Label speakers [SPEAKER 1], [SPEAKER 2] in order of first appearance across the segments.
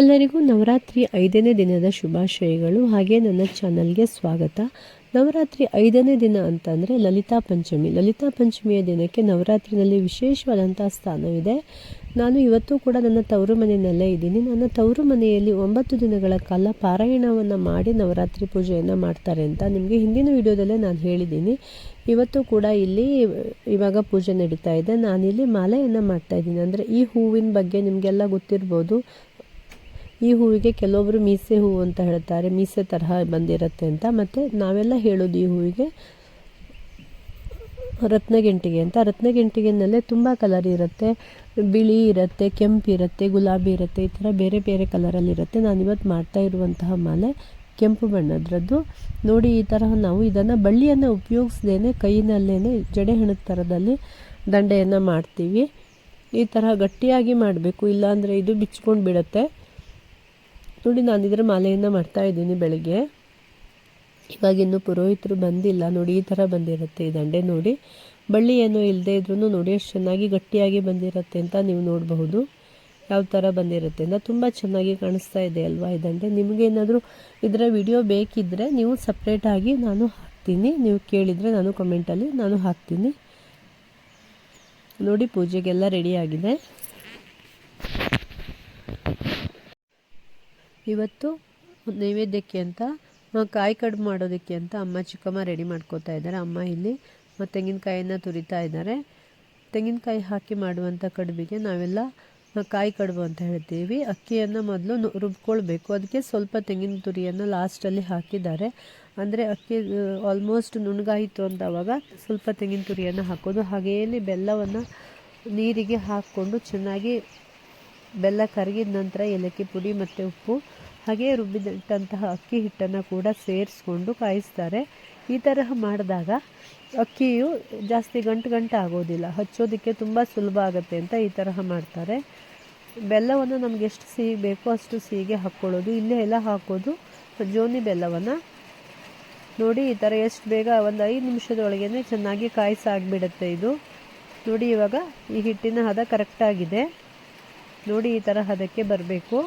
[SPEAKER 1] ಎಲ್ಲರಿಗೂ ನವರಾತ್ರಿ ಐದನೇ ದಿನದ ಶುಭಾಶಯಗಳು. ಹಾಗೆ ನನ್ನ ಚಾನಲ್ಗೆ ಸ್ವಾಗತ. ನವರಾತ್ರಿ ಐದನೇ ದಿನ ಅಂತಂದರೆ ಲಲಿತಾ ಪಂಚಮಿ. ಲಲಿತಾ ಪಂಚಮಿಯ ದಿನಕ್ಕೆ ನವರಾತ್ರಿನಲ್ಲಿ ವಿಶೇಷವಾದಂಥ ಸ್ಥಾನವಿದೆ. ನಾನು ಇವತ್ತು ಕೂಡ ನನ್ನ ತವರು ಮನೆಯಲ್ಲೇ ಇದ್ದೀನಿ. ನನ್ನ ತವರು ಮನೆಯಲ್ಲಿ ಒಂಬತ್ತು ದಿನಗಳ ಕಾಲ ಪಾರಾಯಣವನ್ನು ಮಾಡಿ ನವರಾತ್ರಿ ಪೂಜೆಯನ್ನು ಮಾಡ್ತಾರೆ ಅಂತ ನಿಮಗೆ ಹಿಂದಿನ ವಿಡಿಯೋದಲ್ಲೇ ನಾನು ಹೇಳಿದ್ದೀನಿ. ಇವತ್ತು ಕೂಡ ಇಲ್ಲಿ ಇವಾಗ ಪೂಜೆ ನಡೀತಾ ಇದೆ. ನಾನಿಲ್ಲಿ ಮಾಲೆಯನ್ನು ಮಾಡ್ತಾ ಇದ್ದೀನಿ. ಅಂದರೆ ಈ ಹೂವಿನ ಬಗ್ಗೆ ನಿಮಗೆಲ್ಲ ಗೊತ್ತಿರ್ಬೋದು. ಈ ಹೂವಿಗೆ ಕೆಲವೊಬ್ಬರು ಮೀಸೆ ಹೂವು ಅಂತ ಹೇಳ್ತಾರೆ, ಮೀಸೆ ತರಹ ಬಂದಿರುತ್ತೆ ಅಂತ. ಮತ್ತು ನಾವೆಲ್ಲ ಹೇಳೋದು ಈ ಹೂವಿಗೆ ರತ್ನಗೆಂಟಿಗೆ ಅಂತ. ರತ್ನಗೆಂಟಿಗೆನಲ್ಲೇ ತುಂಬ ಕಲರ್ ಇರುತ್ತೆ. ಬಿಳಿ ಇರುತ್ತೆ, ಕೆಂಪು ಇರುತ್ತೆ, ಗುಲಾಬಿ ಇರುತ್ತೆ, ಈ ಥರ ಬೇರೆ ಬೇರೆ ಕಲರಲ್ಲಿರುತ್ತೆ ನಾನು ಇವತ್ತು ಮಾಡ್ತಾ ಇರುವಂತಹ ಮಾಲೆ ಕೆಂಪು ಬಣ್ಣದ್ರದ್ದು. ನೋಡಿ, ಈ ತರಹ ನಾವು ಇದನ್ನು ಬಳ್ಳಿಯನ್ನು ಉಪಯೋಗಿಸ್ದೇನೆ ಕೈಯಲ್ಲೇ ಜಡೆ ಹೆಣದ ಥರದಲ್ಲಿ ದಂಡೆಯನ್ನು ಮಾಡ್ತೀವಿ. ಈ ಥರ ಗಟ್ಟಿಯಾಗಿ ಮಾಡಬೇಕು. ಇಲ್ಲಾಂದರೆ ಇದು ಬಿಚ್ಕೊಂಡು ಬಿಡುತ್ತೆ ನೋಡಿ ನಾನು ಇದರ ಮಾಲೆಯನ್ನು ಮಾಡ್ತಾ ಇದ್ದೀನಿ ಬೆಳಗ್ಗೆ. ಇವಾಗ ಇನ್ನು ಪುರೋಹಿತರು ಬಂದಿಲ್ಲ. ನೋಡಿ, ಈ ಥರ ಬಂದಿರುತ್ತೆ ಈ ದಂಡೆ ನೋಡಿ. ಬಳ್ಳಿ ಏನು ಇಲ್ಲದೆ ಇದ್ರೂ ನೋಡಿ ಎಷ್ಟು ಚೆನ್ನಾಗಿ ಗಟ್ಟಿಯಾಗಿ ಬಂದಿರುತ್ತೆ ಅಂತ ನೀವು ನೋಡಬಹುದು. ಯಾವ ಥರ ಬಂದಿರುತ್ತೆ ಅಂತ ತುಂಬ ಚೆನ್ನಾಗಿ ಕಾಣಿಸ್ತಾ ಇದೆ ಅಲ್ವಾ ಈ ದಂಡೆ. ನಿಮಗೇನಾದರೂ ಇದರ ವಿಡಿಯೋ ಬೇಕಿದ್ದರೆ ನೀವು ಸಪ್ರೇಟಾಗಿ ನಾನು ಹಾಕ್ತೀನಿ. ನೀವು ಕೇಳಿದರೆ ನಾನು ಕಮೆಂಟಲ್ಲಿ ನಾನು ಹಾಕ್ತೀನಿ. ನೋಡಿ, ಪೂಜೆಗೆಲ್ಲ ರೆಡಿಯಾಗಿದೆ ಇವತ್ತು ನೈವೇದ್ಯಕ್ಕೆ ಅಂತ ಕಾಯಿ ಕಡ್ಬು ಮಾಡೋದಕ್ಕೆ ಅಂತ ಅಮ್ಮ ಚಿಕ್ಕಮ್ಮ ರೆಡಿ ಮಾಡ್ಕೋತಾ ಇದ್ದಾರೆ. ಅಮ್ಮ ಇಲ್ಲಿ ಮತ್ತು ತೆಂಗಿನಕಾಯಿಯನ್ನು ತುರಿತಾ ಇದ್ದಾರೆ. ತೆಂಗಿನಕಾಯಿ ಹಾಕಿ ಮಾಡುವಂಥ ಕಡುಬಿಗೆ ನಾವೆಲ್ಲ ಕಾಯಿ ಕಡುಬು ಅಂತ ಹೇಳ್ತೀವಿ. ಅಕ್ಕಿಯನ್ನು ಮೊದಲು ರುಬ್ಕೊಳ್ಬೇಕು. ಅದಕ್ಕೆ ಸ್ವಲ್ಪ ತೆಂಗಿನ ತುರಿಯನ್ನು ಲಾಸ್ಟಲ್ಲಿ ಹಾಕಿದ್ದಾರೆ. ಅಂದರೆ ಅಕ್ಕಿ ಆಲ್ಮೋಸ್ಟ್ ನುಣಗಾಯಿತು ಅಂತ ಅವಾಗ ಸ್ವಲ್ಪ ತೆಂಗಿನ ತುರಿಯನ್ನು ಹಾಕೋದು. ಹಾಗೆಯೇ ಬೆಲ್ಲವನ್ನು ನೀರಿಗೆ ಹಾಕ್ಕೊಂಡು ಚೆನ್ನಾಗಿ ಬೆಲ್ಲ ಕರಗಿದ ನಂತರ ಏಲಕ್ಕಿ ಪುಡಿ ಮತ್ತು ಉಪ್ಪು ಹಾಗೆ ರುಬ್ಬಿದಂತಹ ಅಕ್ಕಿ ಹಿಟ್ಟನ್ನು ಕೂಡ ಸೇರಿಸ್ಕೊಂಡು ಕಾಯಿಸ್ತಾರೆ. ಈ ತರಹ ಮಾಡಿದಾಗ ಅಕ್ಕಿಯು ಜಾಸ್ತಿ ಗಂಟು ಗಂಟು ಆಗೋದಿಲ್ಲ. ಹಚ್ಚೋದಕ್ಕೆ ತುಂಬ ಸುಲಭ ಆಗುತ್ತೆ ಅಂತ ಈ ತರಹ ಮಾಡ್ತಾರೆ. ಬೆಲ್ಲವನ್ನು ನಮ್ಗೆ ಎಷ್ಟು ಸಿಹಿ ಬೇಕೋ ಅಷ್ಟು ಸಿಹಿಗೆ ಹಾಕ್ಕೊಳ್ಳೋದು. ಇಲ್ಲೇ ಎಲ್ಲ ಹಾಕೋದು ಜೋನಿ ಬೆಲ್ಲವನ್ನು. ನೋಡಿ, ಈ ಥರ ಎಷ್ಟು ಬೇಗ ಒಂದು ಐದು ನಿಮಿಷದೊಳಗೇ ಚೆನ್ನಾಗಿ ಕಾಯಿಸಾಗ್ಬಿಡುತ್ತೆ ಇದು. ನೋಡಿ, ಇವಾಗ ಈ ಹಿಟ್ಟಿನ ಹದ ಕರೆಕ್ಟಾಗಿದೆ ನೋಡಿ ಈ ಥರ ಹದಕ್ಕೆ ಬರಬೇಕು.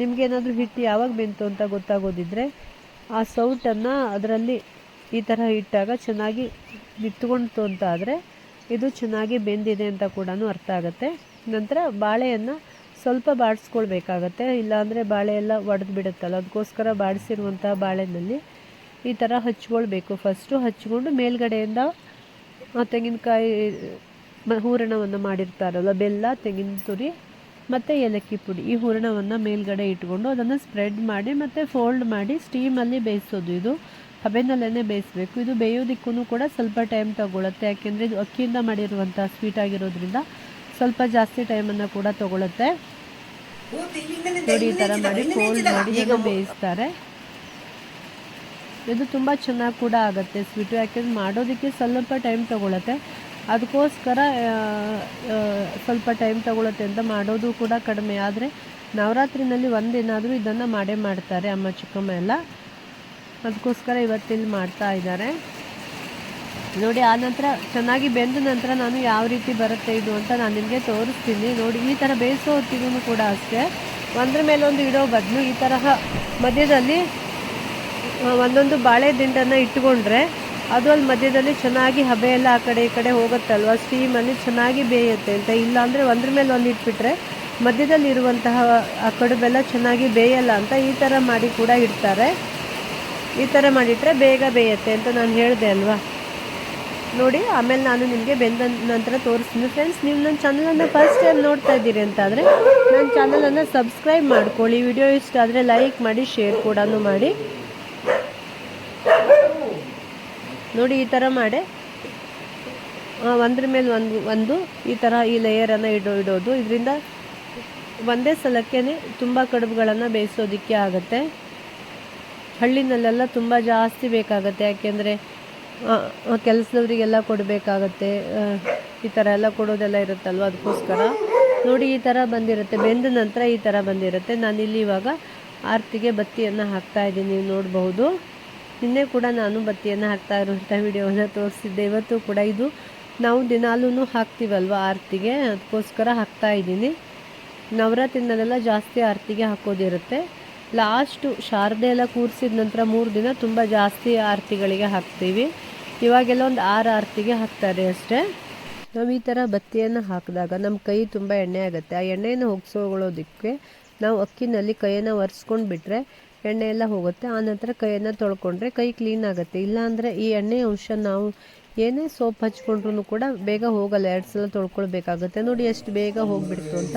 [SPEAKER 1] ನಿಮಗೇನಾದರೂ ಹಿಟ್ಟು ಯಾವಾಗ ಬೆಂತು ಅಂತ ಗೊತ್ತಾಗೋದಿದ್ರೆ ಆ ಸೌಟನ್ನು ಅದರಲ್ಲಿ ಈ ಥರ ಇಟ್ಟಾಗ ಚೆನ್ನಾಗಿ ನಿತ್ಕೊಳ್ತು ಅಂತ ಆದರೆ ಇದು ಚೆನ್ನಾಗಿ ಬೆಂದಿದೆ ಅಂತ ಕೂಡ ಅರ್ಥ ಆಗುತ್ತೆ. ನಂತರ ಬಾಳೆಯನ್ನು ಸ್ವಲ್ಪ ಬಾಡಿಸ್ಕೊಳ್ಬೇಕಾಗತ್ತೆ. ಇಲ್ಲಾಂದರೆ ಬಾಳೆ ಎಲ್ಲ ಒಡೆದು ಬಿಡುತ್ತಲ್ಲ ಅದಕ್ಕೋಸ್ಕರ ಬಾಡಿಸಿರುವಂಥ ಬಾಳೆನಲ್ಲಿ ಈ ಥರ ಹಚ್ಕೊಳ್ಬೇಕು. ಫಸ್ಟು ಹಚ್ಕೊಂಡು ಮೇಲ್ಗಡೆಯಿಂದ ತೆಂಗಿನಕಾಯಿ ಹೂರಣವನ್ನು ಮಾಡಿರ್ತಾರಲ್ಲ ಬೆಲ್ಲ ತೆಂಗಿನ ತುರಿ ಮತ್ತು ಏಲಕ್ಕಿ ಪುಡಿ. ಈ ಹೂರಣವನ್ನು ಮೇಲ್ಗಡೆ ಇಟ್ಕೊಂಡು ಅದನ್ನು ಸ್ಪ್ರೆಡ್ ಮಾಡಿ ಮತ್ತು ಫೋಲ್ಡ್ ಮಾಡಿ ಸ್ಟೀಮಲ್ಲಿ ಬೇಯಿಸೋದು. ಇದು ಹಬೆನಲ್ಲೇ ಬೇಯಿಸಬೇಕು. ಇದು ಬೇಯೋದಿಕ್ಕೂ ಕೂಡ ಸ್ವಲ್ಪ ಟೈಮ್ ತಗೊಳ್ಳುತ್ತೆ ಯಾಕೆಂದರೆ ಇದು ಅಕ್ಕಿಯಿಂದ ಮಾಡಿರುವಂಥ ಸ್ವೀಟ್ ಆಗಿರೋದ್ರಿಂದ ಸ್ವಲ್ಪ ಜಾಸ್ತಿ ಟೈಮನ್ನು ಕೂಡ ತಗೊಳುತ್ತೆ. ನೋಡಿ ಈ ಥರ ಮಾಡಿ ಫೋಲ್ಡ್ ಮಾಡಿ ಬೇಯಿಸ್ತಾರೆ. ಇದು ತುಂಬ ಚೆನ್ನಾಗಿ ಕೂಡ ಆಗುತ್ತೆ ಸ್ವೀಟು ಯಾಕೆಂದ್ರೆ ಮಾಡೋದಕ್ಕೆ ಸ್ವಲ್ಪ ಟೈಮ್ ತಗೊಳುತ್ತೆ. ಅದಕ್ಕೋಸ್ಕರ ಸ್ವಲ್ಪ ಟೈಮ್ ತಗೊಳುತ್ತೆ ಅಂತ ಮಾಡೋದು ಕೂಡ ಕಡಿಮೆ. ಆದರೆ ನವರಾತ್ರಿನಲ್ಲಿ ಒಂದೇನಾದರೂ ಇದನ್ನು ಮಾಡೇ ಮಾಡ್ತಾರೆ ಅಮ್ಮ ಚಿಕ್ಕಮ್ಮ ಎಲ್ಲ. ಅದಕ್ಕೋಸ್ಕರ ಇವತ್ತಿಲ್ಲಿ ಮಾಡ್ತಾ ಇದ್ದಾರೆ. ನೋಡಿ, ಆ ನಂತರ ಚೆನ್ನಾಗಿ ಬೆಂದ ನಂತರ ನಾನು ಯಾವ ರೀತಿ ಬರುತ್ತೆ ಇದು ಅಂತ ನಾನು ನಿಮಗೆ ತೋರಿಸ್ತೀನಿ. ನೋಡಿ, ಈ ಥರ ಬೇಯಿಸೋ ಹೊತ್ತಿಗೂ ಕೂಡ ಅಷ್ಟೇ. ಒಂದ್ರ ಮೇಲೆ ಒಂದು ಇಡೋ ಬದಲು ಈ ತರಹ ಮಧ್ಯದಲ್ಲಿ ಒಂದೊಂದು ಬಾಳೆ ದಿಂಡನ್ನು ಇಟ್ಟುಕೊಂಡ್ರೆ ಅದು ಅಲ್ಲಿ ಮಧ್ಯದಲ್ಲಿ ಚೆನ್ನಾಗಿ ಹಬೆ ಎಲ್ಲ ಆ ಕಡೆ ಈ ಕಡೆ ಹೋಗುತ್ತಲ್ವ? ಸ್ಟೀಮಲ್ಲಿ ಚೆನ್ನಾಗಿ ಬೇಯುತ್ತೆ ಅಂತ. ಇಲ್ಲಾಂದರೆ ಒಂದ್ರ ಮೇಲೆ ಒಂದು ಇಟ್ಬಿಟ್ರೆ ಮಧ್ಯದಲ್ಲಿ ಇರುವಂತಹ ಆ ಕಡುಬೆಲ್ಲ ಚೆನ್ನಾಗಿ ಬೇಯಲ್ಲ ಅಂತ ಈ ಥರ ಮಾಡಿ ಕೂಡ ಇಡ್ತಾರೆ. ಈ ಥರ ಮಾಡಿಟ್ರೆ ಬೇಗ ಬೇಯುತ್ತೆ ಅಂತ ನಾನು ಹೇಳಿದೆ ಅಲ್ವಾ? ನೋಡಿ, ಆಮೇಲೆ ನಾನು ನಿಮಗೆ ಬೆಂದ ನಂತರ ತೋರಿಸ್ತೀನಿ. ಫ್ರೆಂಡ್ಸ್ ನೀವು ನನ್ನ ಚಾನಲನ್ನು ಫಸ್ಟ್ ಟೈಮ್ ನೋಡ್ತಾ ಇದ್ದೀರಿ ಅಂತಾದರೆ ನನ್ನ ಚಾನಲನ್ನು ಸಬ್ಸ್ಕ್ರೈಬ್ ಮಾಡ್ಕೊಳ್ಳಿ. ವಿಡಿಯೋ ಇಷ್ಟ ಆದರೆ ಲೈಕ್ ಮಾಡಿ ಶೇರ್ ಕೂಡ ಮಾಡಿ. ನೋಡಿ, ಈ ಥರ ಮಾಡಿ. ಒಂದ್ರ ಮೇಲೆ ಒಂದು ಒಂದು, ಈ ಥರ ಈ ಲೇಯರನ್ನು ಇಡೋ, ಇಡೋದು. ಇದರಿಂದ ಒಂದೇ ಸಲಕ್ಕೆ ತುಂಬ ಕಡುಬುಗಳನ್ನು ಬೇಯಿಸೋದಕ್ಕೆ ಆಗುತ್ತೆ. ಹಳ್ಳಿನಲ್ಲೆಲ್ಲ ತುಂಬ ಜಾಸ್ತಿ ಬೇಕಾಗತ್ತೆ. ಯಾಕೆಂದರೆ ಕೆಲಸದವರಿಗೆಲ್ಲ ಕೊಡಬೇಕಾಗತ್ತೆ. ಈ ಥರ ಎಲ್ಲ ಕೊಡೋದೆಲ್ಲ ಇರುತ್ತಲ್ವ ಅದಕ್ಕೋಸ್ಕರ. ನೋಡಿ, ಈ ಥರ ಬಂದಿರುತ್ತೆ. ಬೆಂದ ನಂತರ ಈ ಥರ ಬಂದಿರುತ್ತೆ. ನಾನಿಲ್ಲಿ ಇವಾಗ ಆರತಿಗೆ ಬತ್ತಿಯನ್ನು ಹಾಕ್ತಾ ಇದ್ದೀನಿ. ನೀವು ನೋಡಬಹುದು. ನಿನ್ನೆ ಕೂಡ ನಾನು ಬತ್ತಿಯನ್ನು ಹಾಕ್ತಾ ಇರುವಂಥ ವಿಡಿಯೋವನ್ನು ತೋರಿಸಿದ್ದೆ. ಇವತ್ತು ಕೂಡ ಇದು ನಾವು ದಿನಾಲೂ ಹಾಕ್ತೀವಲ್ವ ಆರತಿಗೆ? ಅದಕ್ಕೋಸ್ಕರ ಹಾಕ್ತಾ ಇದ್ದೀನಿ. ನವರಾತ್ರಿನಲ್ಲೆಲ್ಲ ಜಾಸ್ತಿ ಆರತಿಗೆ ಹಾಕೋದಿರುತ್ತೆ. ಲಾಸ್ಟು ಶಾರದೆ ಎಲ್ಲ ಕೂರಿಸಿದ ನಂತರ ಮೂರು ದಿನ ತುಂಬ ಜಾಸ್ತಿ ಆರತಿಗಳಿಗೆ ಹಾಕ್ತೀವಿ. ಇವಾಗೆಲ್ಲ ಒಂದು ಆರು ಆರತಿಗೆ ಹಾಕ್ತಾರೆ ಅಷ್ಟೇ. ನಾವು ಈ ಥರ ಬತ್ತಿಯನ್ನು ಹಾಕಿದಾಗ ನಮ್ಮ ಕೈ ತುಂಬ ಎಣ್ಣೆ ಆಗುತ್ತೆ. ಆ ಎಣ್ಣೆಯನ್ನು ಹೋಗಿಸೋಗೊಳ್ಳೋದಕ್ಕೆ ನಾವು ಅಕ್ಕಿನಲ್ಲಿ ಕೈಯನ್ನು ಒರೆಸ್ಕೊಂಡು ಬಿಟ್ಟರೆ ಎಣ್ಣೆ ಎಲ್ಲ ಹೋಗುತ್ತೆ ಆನಂತರ ಕೈಯನ್ನು ತೊಳ್ಕೊಂಡ್ರೆ ಕೈ ಕ್ಲೀನ್ ಆಗುತ್ತೆ. ಇಲ್ಲಾಂದರೆ ಈ ಎಣ್ಣೆ ಅಂಶ ನಾವು ಏನೇ ಸೋಪ್ ಹಚ್ಕೊಂಡ್ರೂ ಕೂಡ ಬೇಗ ಹೋಗಲ್ಲ. ಎರಡು ಸಲ ತೊಳ್ಕೊಳ್ಬೇಕಾಗುತ್ತೆ. ನೋಡಿ ಎಷ್ಟು ಬೇಗ ಹೋಗ್ಬಿಡ್ತು ಅಂತ.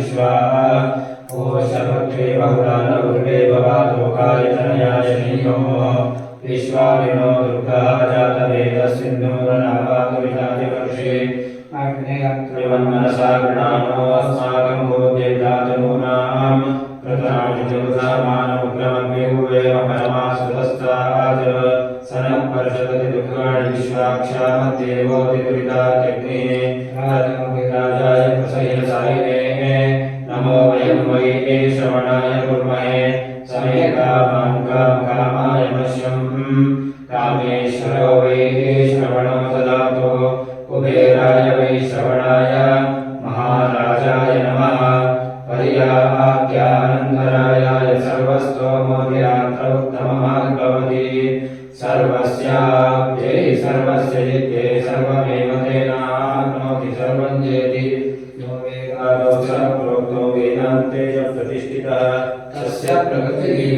[SPEAKER 2] दुर्गाणि विश्वा ओषभद्रे बहुलान उर्वे भवातोकाय तनयाय नियोः विश्वाविनो दुर्गा जातवेदसिन्धूरनावातुरितादिवर्षे त्रिवन्मनसा श्रवणो ददातु कुबेराय वै श्रवणाय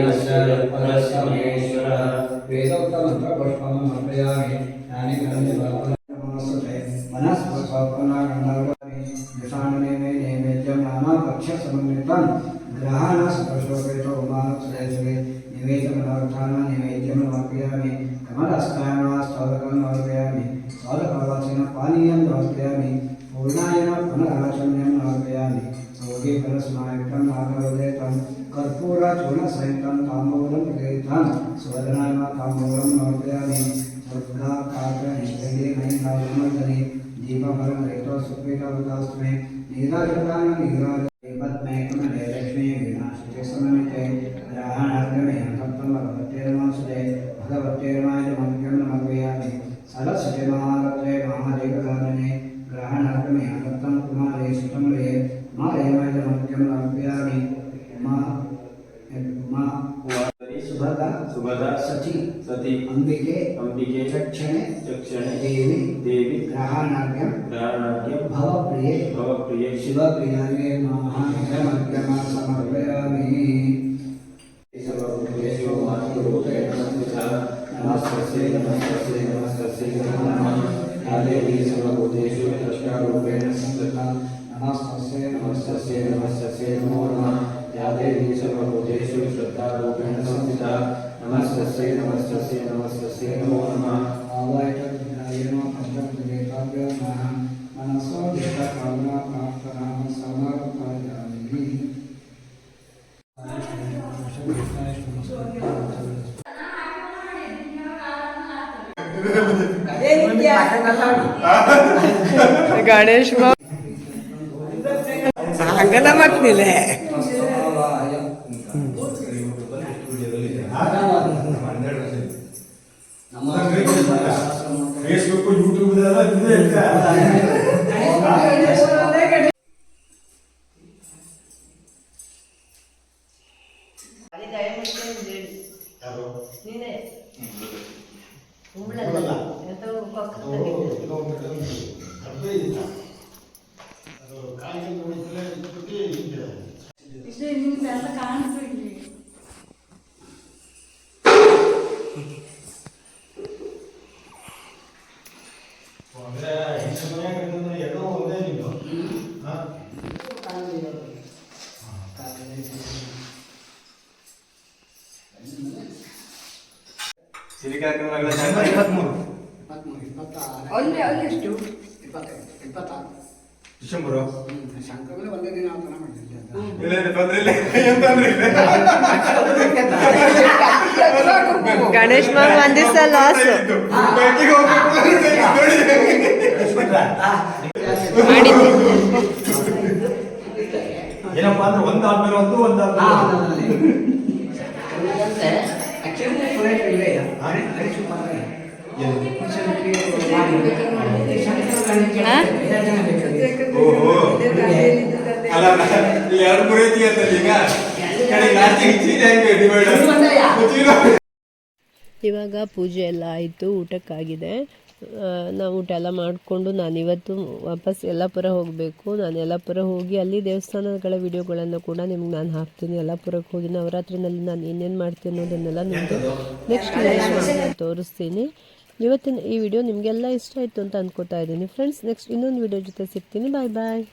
[SPEAKER 2] प्रगतिहीनस्य यत्परस्य
[SPEAKER 3] సహితం తాంబూలం నివేదితాన్ సువర్ణాన తాంబూలం సమర్పయామి సర్వదా కాగ్రహిష్టే నైనా బ్రహ్మచరి దీపఫలం రైతో సుప్రీత వృతాస్మే నీరాజకాన నీరాజ सुभदा
[SPEAKER 2] सुभदा
[SPEAKER 3] सची
[SPEAKER 2] सती
[SPEAKER 3] अंबिके
[SPEAKER 2] अंबिके
[SPEAKER 3] चक्षणे
[SPEAKER 2] चक्षणे
[SPEAKER 3] देवी
[SPEAKER 2] देवी
[SPEAKER 3] ग्रहाणार्घ्यं
[SPEAKER 2] ग्रहणाढ्यं
[SPEAKER 3] भवप्रिये
[SPEAKER 2] भवप्रिये
[SPEAKER 3] शिवप्रियाय महामन्त्रं समर्पयामि
[SPEAKER 2] सर्वभूतेषु मातृरूपेण संस्थिता नमस्तस्यै नमस्तस्यै नमस्तस्यै नमो नमः या देवी सर्वभूतेषु द्रष्टारूपेण संस्थिता
[SPEAKER 3] नमस्तस्यै
[SPEAKER 2] नमस्तस्यै नमस्तस्यै नमो नमः या देवी सर्वभूतेषु श्रद्धारूपेण संस्थिता नमस्तस्यै नमस्तस्यै नमस्तस्यै नमो नमः
[SPEAKER 3] आवायतविधाय नमः पञ्चमदेवताभ्यो नमः मनसो दिष्टकामना प्रार्थनां समर्पयामि
[SPEAKER 1] ಗಣೇಶ್ ಮಾ
[SPEAKER 4] ಹಂಗಲ್ಲ ಮಾಡ್ತಿಲ್ಲ
[SPEAKER 5] ಫೇಸ್ಬುಕ್ ಯೂಟ್ಯೂಬ್ ಎಲ್ಲ ಇದೆ ಅಂದ್ರೆ ಇಲ್ಲ ಇಲ್ಲ ತೊಂದ್ರೆ ಇಲ್ಲ ಏನ್ ತೊಂದ್ರೆ
[SPEAKER 1] ಗಣೇಶ್ ಮಾಮ ಒಂದ್ ದಿವಸ ಲಾಸ್
[SPEAKER 5] ಏನಪ್ಪಾ ಅಂದ್ರೆ ಒಂದಾದ್ಮೇಲೆ ಒಂದು
[SPEAKER 3] ಹಾ,
[SPEAKER 5] ಒಂದಾದ್ಮೇಲೆ ಒಂದು.
[SPEAKER 3] ಒಂದ್ ಆದ್ಮೇಲೆ.
[SPEAKER 5] ಓಹೋ. ಎರಡು
[SPEAKER 1] ಇವಾಗ ಪೂಜೆ ಎಲ್ಲ ಆಯಿತು, ಊಟಕ್ಕಾಗಿದೆ. ನಾವು ಊಟ ಎಲ್ಲ ಮಾಡಿಕೊಂಡು ನಾನು ಇವತ್ತು ವಾಪಸ್ ಯಲ್ಲಾಪುರ ಹೋಗಬೇಕು. ನಾನು ಯಲ್ಲಾಪುರ ಹೋಗಿ ಅಲ್ಲಿ ದೇವಸ್ಥಾನಗಳ ವಿಡಿಯೋಗಳನ್ನು ಕೂಡ ನಿಮ್ಗೆ ನಾನು ಹಾಕ್ತೀನಿ. ಯಲ್ಲಾಪುರಕ್ಕೆ ಹೋಗಿ ನವರಾತ್ರಿನಲ್ಲಿ ನಾನು ಏನೇನು ಮಾಡ್ತೀನಿ ಅನ್ನೋದನ್ನೆಲ್ಲ ನಿಮಗೆ ನೆಕ್ಸ್ಟ್ ತೋರಿಸ್ತೀನಿ. ಇವತ್ತಿನ ಈ ವಿಡಿಯೋ ನಿಮಗೆಲ್ಲ ಇಷ್ಟ ಆಯಿತು ಅಂತ ಅಂದ್ಕೋತಾ ಇದ್ದೀನಿ. ಫ್ರೆಂಡ್ಸ್ ನೆಕ್ಸ್ಟ್ ಇನ್ನೊಂದು ವಿಡಿಯೋ ಜೊತೆ ಸಿಗ್ತೀನಿ. ಬಾಯ್ ಬಾಯ್